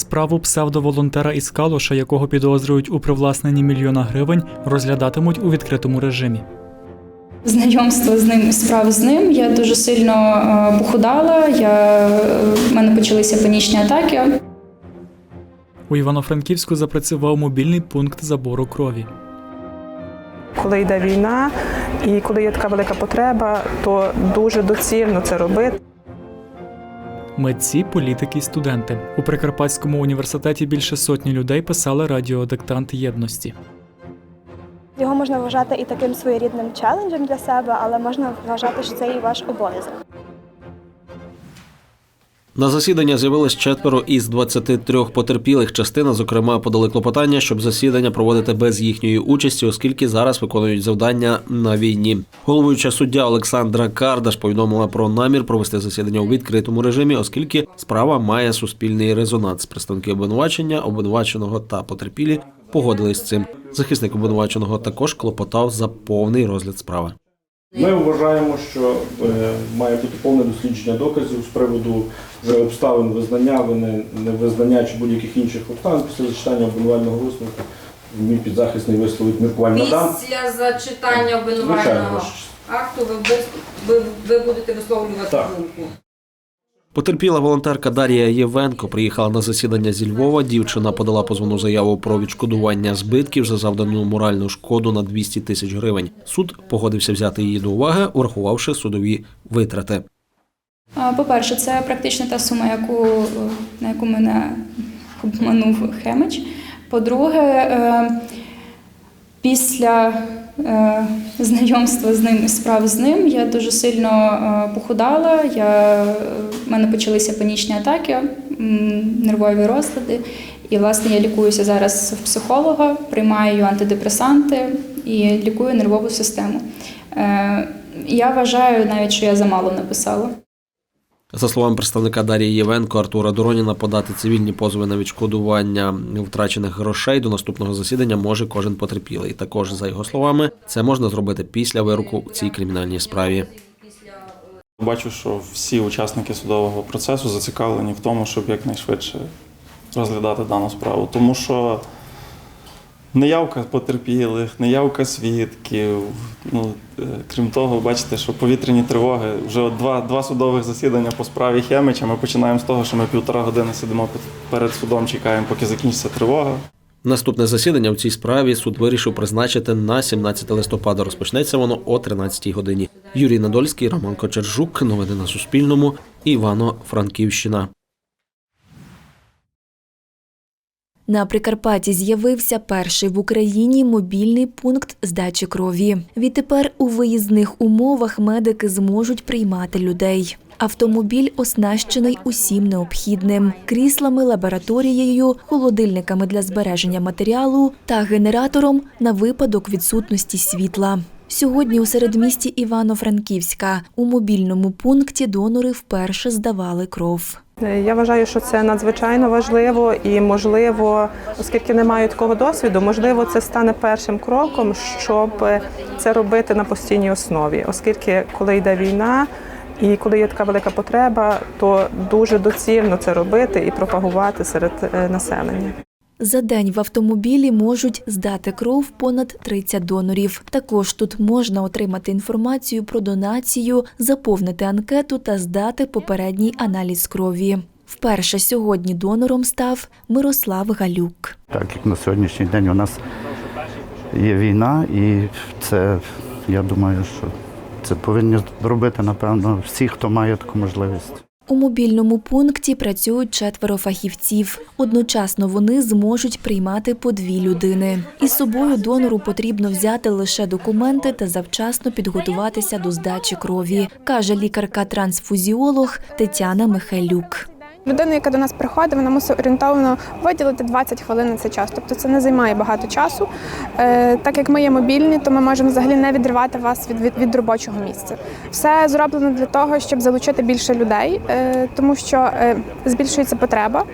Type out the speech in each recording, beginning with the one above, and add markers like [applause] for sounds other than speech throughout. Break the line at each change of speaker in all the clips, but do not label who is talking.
Справу псевдоволонтера із Калуша, якого підозрюють у привласненні мільйона гривень, розглядатимуть у відкритому режимі.
Знайомство з ним справ з ним. Я дуже сильно е, похудала. Я, е, в мене почалися панічні атаки.
У Івано-Франківську запрацював мобільний пункт забору крові.
Коли йде війна і коли є така велика потреба, то дуже доцільно це робити.
Митці, політики і студенти. У Прикарпатському університеті більше сотні людей писали радіодиктант єдності.
Його можна вважати і таким своєрідним челенджем для себе, але можна вважати, що це і ваш обов'язок.
На засідання з'явилось четверо із 23 потерпілих. Частина, зокрема, подали клопотання, щоб засідання проводити без їхньої участі, оскільки зараз виконують завдання на війні. Головуюча суддя Олександра Кардаш повідомила про намір провести засідання у відкритому режимі, оскільки справа має суспільний резонанс. Представники обвинувачення, обвинуваченого та потерпілі погодились з цим. Захисник обвинуваченого також клопотав за повний розгляд справи.
Ми вважаємо, що е, має бути повне дослідження доказів з приводу вже обставин визнання, вини, невизнання чи будь-яких інших обставин після зачитання обвинувального висновку. Мій підзахисний висловить міркувань надам.
Після зачитання обвинувального акту ви, ви, ви будете висловлювати
Так.
думку.
Потерпіла волонтерка Дар'я Євенко приїхала на засідання зі Львова. Дівчина подала позовну заяву про відшкодування збитків за завдану моральну шкоду на 200 тисяч гривень. Суд погодився взяти її до уваги, урахувавши судові витрати.
По-перше, це практично та сума, яку, на яку мене обманув Хемич. По-друге, е, після е, знайомства з ним і справ з ним я дуже сильно е, похудала. Я, в мене почалися панічні атаки, нервові розлади. І, власне, я лікуюся зараз в психолога, приймаю антидепресанти і лікую нервову систему. Я вважаю навіть, що я замало написала.
За словами представника Дар'ї Євенко Артура Дороніна, подати цивільні позови на відшкодування втрачених грошей до наступного засідання може кожен потерпілий. Також, за його словами, це можна зробити після вироку у цій кримінальній справі.
Бачу, що всі учасники судового процесу зацікавлені в тому, щоб якнайшвидше розглядати дану справу. Тому що неявка потерпілих, неявка свідків. Ну, е, крім того, бачите, що повітряні тривоги. Вже от два, два судових засідання по справі Хемича. Ми починаємо з того, що ми півтора години сидимо перед судом, чекаємо, поки закінчиться тривога.
Наступне засідання в цій справі суд вирішив призначити на 17 листопада. Розпочнеться воно о 13 годині. Юрій Надольський, Роман Кочержук. Новини на Суспільному. Івано-Франківщина.
На Прикарпатті з'явився перший в Україні мобільний пункт здачі крові. Відтепер у виїзних умовах медики зможуть приймати людей. Автомобіль оснащений усім необхідним: кріслами, лабораторією, холодильниками для збереження матеріалу та генератором на випадок відсутності світла. Сьогодні у середмісті Івано-Франківська у мобільному пункті донори вперше здавали кров.
Е, Я вважаю, що це надзвичайно важливо і можливо, оскільки не маю такого досвіду, можливо, це стане першим кроком, щоб це робити на постійній основі, оскільки коли йде війна. І коли є така велика потреба, то дуже доцільно це робити і пропагувати серед е, населення.
За день в автомобілі можуть здати кров понад 30 донорів. Також тут можна отримати інформацію про донацію, заповнити анкету та здати попередній аналіз крові. Вперше сьогодні донором став Мирослав Галюк.
Так як на сьогоднішній день у нас є війна, і це, я думаю, що це повинні робити, напевно, всі, хто має таку можливість.
У мобільному пункті працюють четверо фахівців. Одночасно вони зможуть приймати по дві людини. Із собою донору потрібно взяти лише документи та завчасно підготуватися до здачі крові, каже лікарка-трансфузіолог Тетяна Михайлюк.
Людина, яка до нас приходить, вона мусить орієнтовно виділити 20 хвилин на цей час. Тобто це не займає багато часу. Е, так як ми є мобільні, то ми можемо взагалі не відривати вас від, від, від робочого місця. Все зроблено для того, щоб залучити більше людей, е, тому що е, збільшується потреба.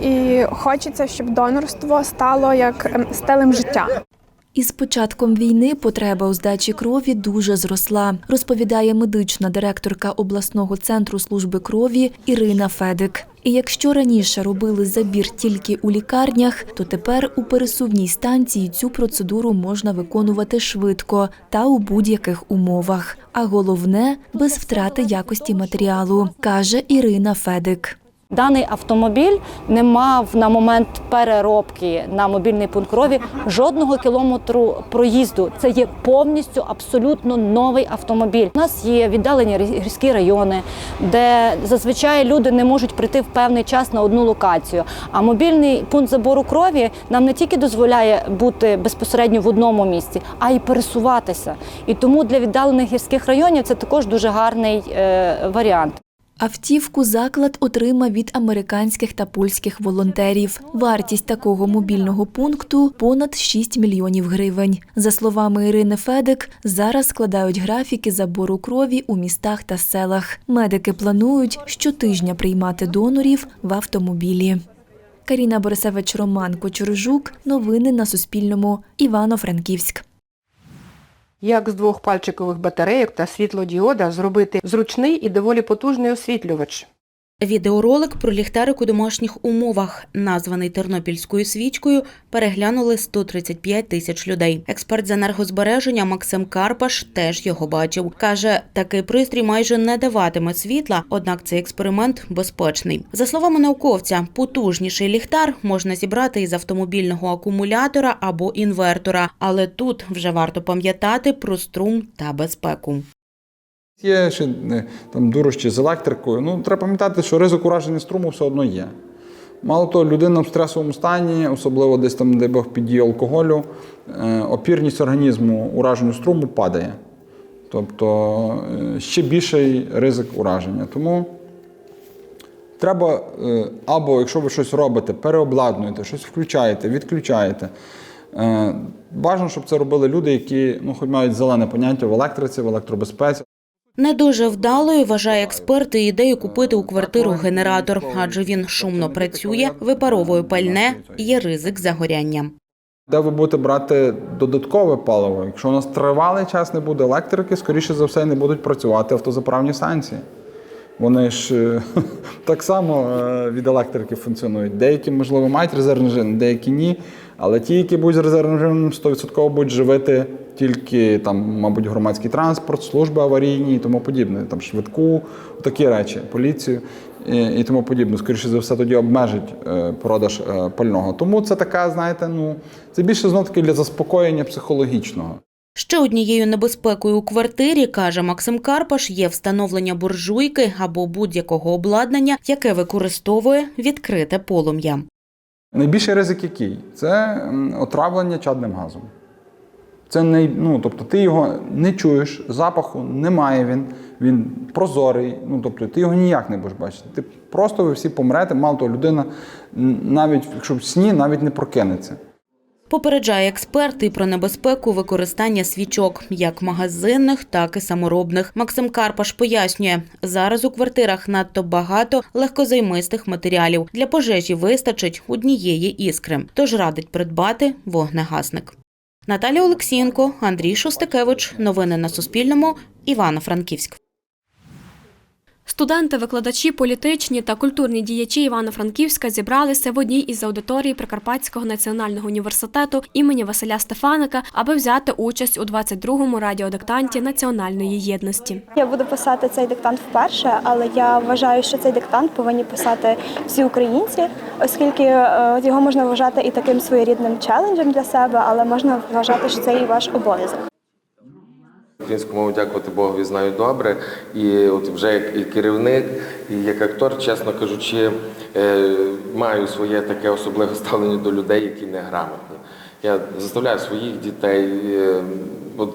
І хочеться, щоб донорство стало як ем, стилем життя.
Із початком війни потреба у здачі крові дуже зросла, розповідає медична директорка обласного центру служби крові Ірина Федик. І якщо раніше робили забір тільки у лікарнях, то тепер у пересувній станції цю процедуру можна виконувати швидко та у будь-яких умовах. А головне без втрати якості матеріалу, каже Ірина Федик.
Даний автомобіль не мав на момент переробки на мобільний пункт крові жодного кілометру проїзду. Це є повністю абсолютно новий автомобіль. У нас є віддалені гірські райони, де зазвичай люди не можуть прийти в певний час на одну локацію. А мобільний пункт забору крові нам не тільки дозволяє бути безпосередньо в одному місці, а й пересуватися. І тому для віддалених гірських районів це також дуже гарний е, варіант.
Автівку заклад отримав від американських та польських волонтерів. Вартість такого мобільного пункту понад 6 мільйонів гривень. За словами Ірини Федик, зараз складають графіки забору крові у містах та селах. Медики планують щотижня приймати донорів в автомобілі. Каріна Борисевич, Роман Кочуржук. Новини на Суспільному. Івано-Франківськ.
Як з двох пальчикових батарейок та світлодіода зробити зручний і доволі потужний освітлювач.
Відеоролик про ліхтарик у домашніх умовах, названий тернопільською свічкою, переглянули 135 тисяч людей. Експерт з енергозбереження Максим Карпаш теж його бачив. Каже, такий пристрій майже не даватиме світла, однак цей експеримент безпечний. За словами науковця, потужніший ліхтар можна зібрати із автомобільного акумулятора або інвертора, але тут вже варто пам'ятати про струм та безпеку.
Є ще е, там дурощі з електрикою. Ну, треба пам'ятати, що ризик ураження струму все одно є. Мало того, людина в стресовому стані, особливо десь там, де під дією алкоголю, е, опірність організму ураженню струму падає. Тобто е, ще більший ризик ураження. Тому треба або, якщо ви щось робите, переобладнуєте, щось включаєте, відключаєте. Бажано, щоб це робили люди, які ну, хоч мають зелене поняття в електриці, в електробезпеці.
Не дуже вдалою вважає експерт і ідею купити у квартиру генератор, адже він шумно працює, випаровує пальне, є ризик загоряння.
Де ви будете брати додаткове паливо? Якщо у нас тривалий час не буде електрики, скоріше за все не будуть працювати автозаправні станції. Вони ж е, [laughs] так само е, від електрики функціонують. Деякі, можливо, мають резервний режим, деякі ні. Але ті, які будуть з резервним режимом, 100% будуть живити тільки там, мабуть, громадський транспорт, служби аварійні і тому подібне, там швидку, такі речі, поліцію і, і тому подібне. Скоріше за все, тоді обмежить е, продаж е, пального. Тому це така, знаєте, ну це більше знов таки для заспокоєння психологічного.
Ще однією небезпекою у квартирі, каже Максим Карпаш, є встановлення буржуйки або будь-якого обладнання, яке використовує відкрите полум'я.
Найбільший ризик який? Це отравлення чадним газом. Це не, ну, тобто ти його не чуєш, запаху немає він, він прозорий, ну тобто ти його ніяк не будеш бачити. Ти просто ви всі помрете, мало того, людина навіть якщо в сні, навіть не прокинеться.
Попереджає експерт і про небезпеку використання свічок, як магазинних, так і саморобних. Максим Карпаш пояснює, зараз у квартирах надто багато легкозаймистих матеріалів. Для пожежі вистачить однієї іскри, тож радить придбати вогнегасник. Наталя Олексієнко, Андрій Шостикевич. Новини на Суспільному. Івано-Франківськ.
Студенти, викладачі, політичні та культурні діячі Івано-Франківська зібралися в одній із аудиторій Прикарпатського національного університету імені Василя Стефаника, аби взяти участь у 22-му радіодиктанті національної єдності.
Я буду писати цей диктант вперше, але я вважаю, що цей диктант повинні писати всі українці, оскільки е, його можна вважати і таким своєрідним челенджем для себе, але можна вважати, що це і ваш обов'язок.
Українську мову дякувати Богові знаю добре. І от вже як і керівник, і як актор, чесно кажучи, е, маю своє таке особливе ставлення до людей, які не грамотні. Я заставляю своїх дітей. е, От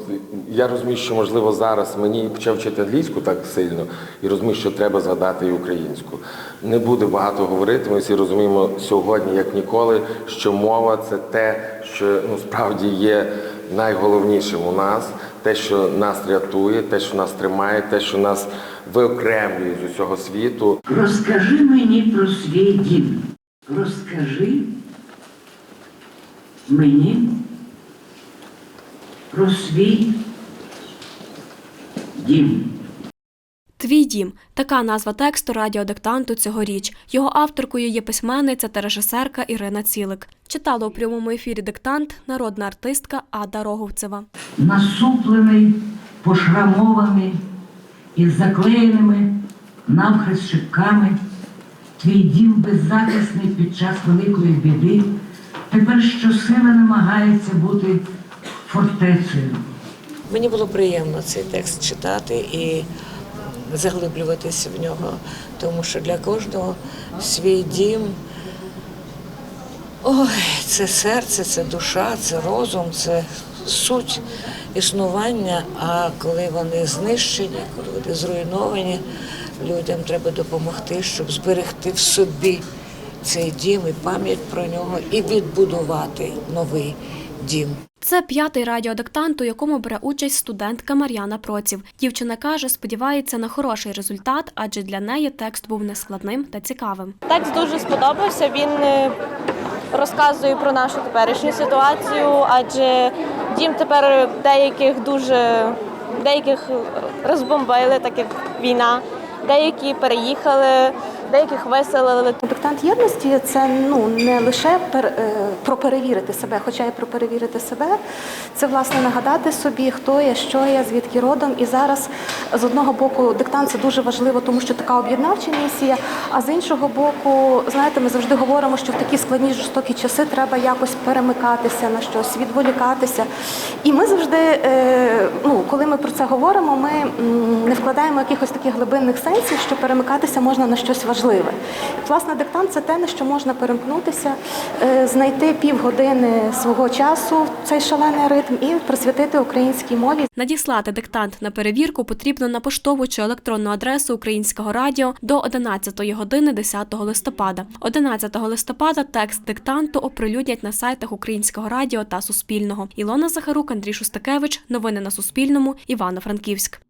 я розумію, що можливо зараз мені почав вчити англійську так сильно, і розумію, що треба згадати і українську. Не буду багато говорити. Ми всі розуміємо сьогодні, як ніколи, що мова це те, що ну справді є найголовнішим у нас, те, що нас рятує, те, що нас тримає, те, що нас виокремлює з усього світу.
Розкажи мені про свій дім. Розкажи мені про свій дім.
Твій дім така назва тексту радіодиктанту цьогоріч. Його авторкою є письменниця та режисерка Ірина Цілик. Читала у прямому ефірі диктант народна артистка Ада Роговцева.
насуплений, пошрамований, із заклеєними навхрест шипками, твій дім беззахисний під час великої біди, тепер щосили намагається бути фортецею.
Мені було приємно цей текст читати і заглиблюватися в нього, тому що для кожного свій дім. Ой, це серце, це душа, це розум, це суть існування. А коли вони знищені, коли вони зруйновані, людям треба допомогти, щоб зберегти в собі цей дім і пам'ять про нього, і відбудувати новий дім.
Це п'ятий радіодиктант, у якому бере участь студентка Мар'яна Проців. Дівчина каже, сподівається на хороший результат, адже для неї текст був нескладним та цікавим.
Текст дуже сподобався. Він е, розказує про нашу теперішню ситуацію, адже дім тепер деяких дуже деяких розбомбили, так як війна, деякі переїхали, деяких виселили.
Диктант єдності це ну не лише пер, е, про перевірити себе, хоча й про перевірити себе. Це власне нагадати собі, хто я, що я, звідки родом. І зараз з одного боку диктант це дуже важливо, тому що така об'єднавча місія. А з іншого боку, знаєте, ми завжди говоримо, що в такі складні жорстокі часи треба якось перемикатися на щось, відволікатися. І ми завжди, е, ну коли ми про це говоримо, ми не вкладаємо якихось таких глибинних сенсів, що перемикатися можна на щось важливе. І, власне, диктант це те, на що можна перемкнутися, е, знайти півгодини свого часу цей шалений ритм і присвятити українській мові.
Надіслати диктант на перевірку потрібно на поштову чи електронну адресу Українського радіо до 11 години 10 листопада. 11 листопада текст диктанту оприлюднять на сайтах Українського радіо та Суспільного. Ілона Захарук, Андрій Шустакевич. Новини на Суспільному. Івано-Франківськ.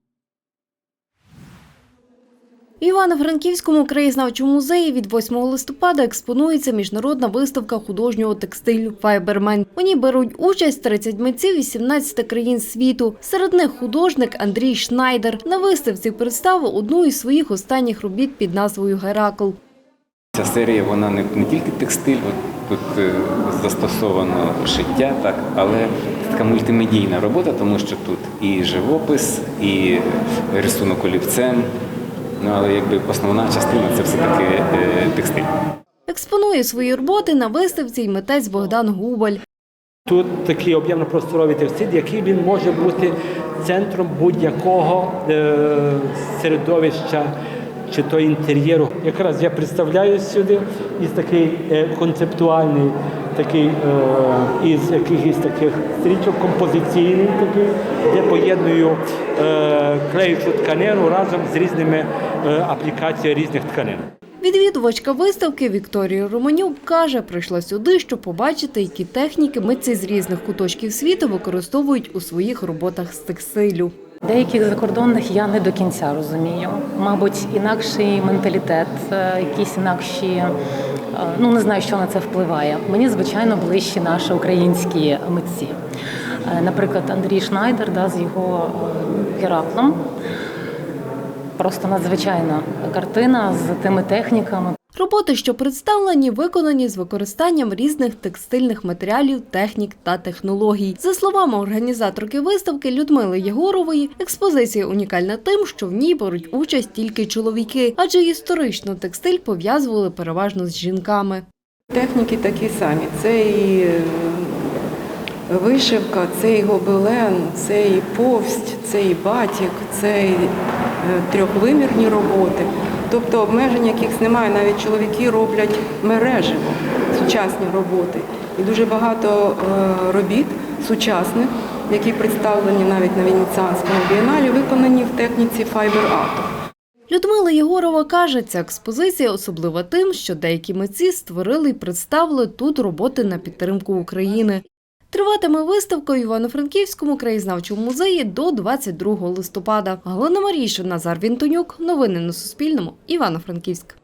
В Івано-Франківському краєзнавчому музеї від 8 листопада експонується міжнародна виставка художнього текстилю Файбермен. У ній беруть участь 30 митців із 17 країн світу. Серед них художник Андрій Шнайдер. На виставці представив одну із своїх останніх робіт під назвою Геракл.
Ця серія вона не, не тільки текстиль, тут е, застосовано шиття, так, але така мультимедійна робота, тому що тут і живопис, і рисунок олівцем. Ну але якби основна частина це все-таки е, текстиль.
Експонує свої роботи на виставці й митець Богдан Губаль.
Тут такий об'ємно-просторовий текстиль, який він може бути центром будь-якого е, середовища чи то інтер'єру. Якраз я представляю сюди із такий е, концептуальний, такий е, із якихось таких стрічок композиційний, такий, де поєдную е, клеючу тканину разом з різними аплікаціями різних тканин.
Відвідувачка виставки Вікторія Романюк каже, прийшла сюди, щоб побачити, які техніки митці з різних куточків світу використовують у своїх роботах з текстилю.
Деяких закордонних я не до кінця розумію. Мабуть, інакший менталітет, е, якісь інакші, е, ну не знаю, що на це впливає. Мені звичайно ближчі наші українські митці. Е, Наприклад, Андрій Шнайдер да, з його Гераклом. Просто надзвичайна картина з тими техніками.
Роботи, що представлені, виконані з використанням різних текстильних матеріалів, технік та технологій. За словами організаторки виставки Людмили Єгорової, експозиція унікальна тим, що в ній беруть участь тільки чоловіки, адже історично текстиль пов'язували переважно з жінками.
Техніки такі самі. Це і е, вишивка, це і гобелен, це і повсть, це і батік, це і е, трьохвимірні роботи. Тобто обмежень якихось немає. Навіть чоловіки роблять мережево сучасні роботи. І дуже багато е, робіт сучасних, які представлені навіть на Венеціанському бієналі, виконані в техніці файбер-арту.
Людмила Єгорова каже, ця експозиція особлива тим, що деякі митці створили і представили тут роботи на підтримку України. Триватиме виставка у Івано-Франківському краєзнавчому музеї до 22 листопада. Галина Марійша, Назар Вінтонюк. Новини на Суспільному. Івано-Франківськ.